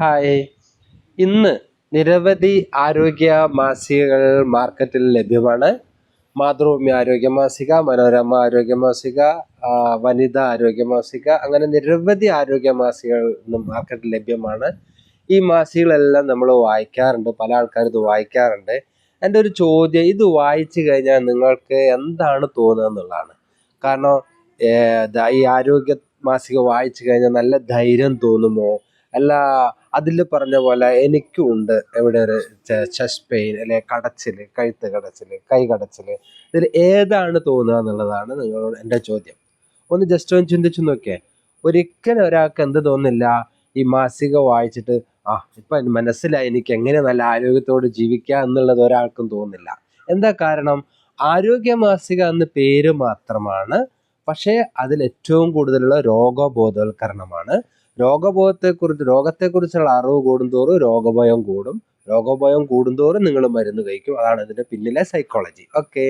Hi. ഇന്ന് നിരവധി ആരോഗ്യ മാസികകൾ മാർക്കറ്റിൽ ലഭ്യമാണ്. മാതൃഭൂമി ആരോഗ്യ മാസിക മനോരമ ആരോഗ്യ മാസിക വനിതാ ആരോഗ്യ മാസിക അങ്ങനെ നിരവധി ആരോഗ്യ മാസികകൾ ഇന്ന് മാർക്കറ്റിൽ ലഭ്യമാണ്. ഈ മാസികകളെല്ലാം നമ്മൾ വായിക്കാറുണ്ട് പല ആൾക്കാരും ഇത് വായിക്കാറുണ്ട്. എന്റെ ഒരു ചോദ്യം ഇത് വായിച്ചു കഴിഞ്ഞാൽ നിങ്ങൾക്ക് എന്താണ് തോന്നുക എന്നുള്ളതാണ്. കാരണം ഈ ആരോഗ്യ മാസിക വായിച്ചു കഴിഞ്ഞാൽ നല്ല ധൈര്യം തോന്നുമോ? അല്ല അതിൽ പറഞ്ഞ പോലെ എനിക്കും ഉണ്ട് എവിടെ ഒരു ചെസ്റ്റ് പെയിൻ അല്ലെ കടച്ചിൽ കഴുത്ത് കടച്ചിൽ കൈ കടച്ചിൽ ഇതിൽ ഏതാണ് തോന്നുക എന്നുള്ളതാണ് നിങ്ങളോട് എന്റെ ചോദ്യം. ഒന്ന് ജസ്റ്റ് ഒന്ന് ചിന്തിച്ചു നോക്കിയേ. ഒരിക്കലും ഒരാൾക്ക് എന്ത് തോന്നില്ല ഈ മാസിക വായിച്ചിട്ട് ആ ഇപ്പം മനസ്സിലായി എനിക്ക് എങ്ങനെ നല്ല ആരോഗ്യത്തോട് ജീവിക്കാം എന്നുള്ളത് ഒരാൾക്കും തോന്നില്ല എന്താ കാരണം? ആരോഗ്യ മാസിക എന്ന പേര് മാത്രമാണ് പക്ഷേ അതിൽ ഏറ്റവും കൂടുതലുള്ള രോഗബോധവൽക്കരണമാണ്. രോഗബോധത്തെക്കുറിച്ച് രോഗത്തെക്കുറിച്ചുള്ള അറിവ് കൂടുന്തോറും രോഗഭയം കൂടും. രോഗഭയം കൂടുന്തോറും നിങ്ങൾ മരുന്ന് കഴിക്കും. അതാണ് ഇതിന്റെ പിന്നിലെ സൈക്കോളജി ഓക്കെ